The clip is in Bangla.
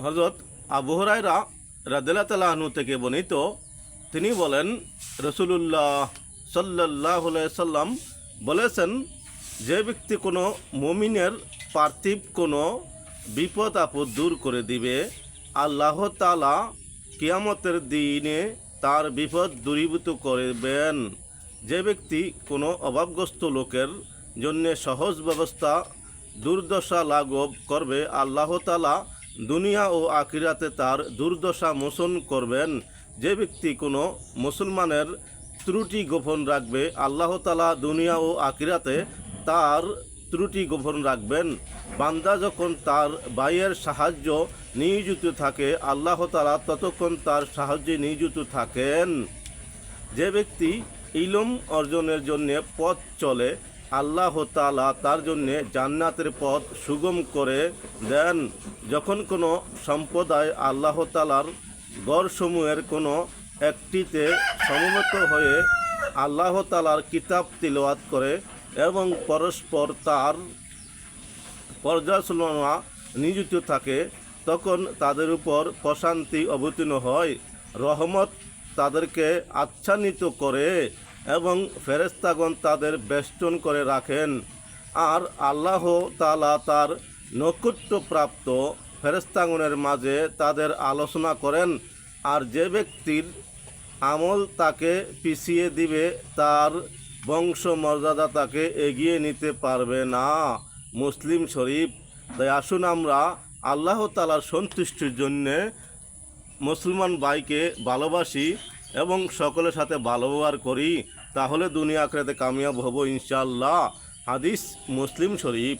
হজরত আবু হরাইরা রাদিল্লা তালাহনু থেকে বর্ণিত, তিনি বলেন, রসুলুল্লাহ সাল্লাহ সাল্লাম বলেছেন, যে ব্যক্তি কোনো মমিনের পার্থিব কোনো বিপদ আপদ দূর করে দিবে, আল্লাহ তালা কিয়ামতের দিনে তার বিপদ দূরীভূত করবেন। যে ব্যক্তি কোনো অভাবগ্রস্ত লোকের জন্য সহজ ব্যবস্থা, দুর্দশা লাঘব করবে, আল্লাহ তালা দুনিয়া ও আকিরাতে তার দুর্দশা মোচন করবেন। যে ব্যক্তি কোনো মুসলমানের ত্রুটি গোপন রাখবে, আল্লাহ তালা দুনিয়া ও আকিরাতে তার ত্রুটি গোপন রাখবেন। বান্দা যখন তার বাইয়ের সাহায্য নিয়োজিত থাকে, আল্লাহ তালা ততক্ষণ তার সাহায্যে নিয়োজিত থাকেন। যে ব্যক্তি ইলম অর্জনের জন্য পথ চলে আল্লাহ তালা তার জন্য জান্নাতের পথ সুগম করে দেন। যখন কোনো সম্প্রদায় আল্লাহ তালার গড়সমূহের কোনো একটিতে সমবেত হয়ে আল্লাহ তালার কিতাব তিলওয়াত করে এবং পরস্পর তার পর্যালোচনা নিয়োজিত থাকে, তখন তাদের উপর প্রশান্তি অবতীর্ণ হয়। রহমত তাদেরকে আচ্ছান্বিত করে। এবং ফেরেস্তাগণ তাদের বেষ্টন করে রাখেন। আর আল্লাহ তালা তার নৈকট্যপ্রাপ্ত ফেরেস্তাগণের মাঝে তাদের আলোচনা করেন, আর যে ব্যক্তির আমল তাকে পিছিয়ে দিবে, তার বংশ মর্যাদা তাকে এগিয়ে নিতে পারবে না। মুসলিম শরীফ, তাই আসুন আমরা আল্লাহ তালার সন্তুষ্টির জন্যে মুসলমান ভাইকে ভালোবাসি এবং সকলের সাথে ভালো ব্যবহার করি, তাহলে দুনিয়া আখড়াতে কামিয়াব হব ইনশাল্লাহ হাদিস মুসলিম শরীফ।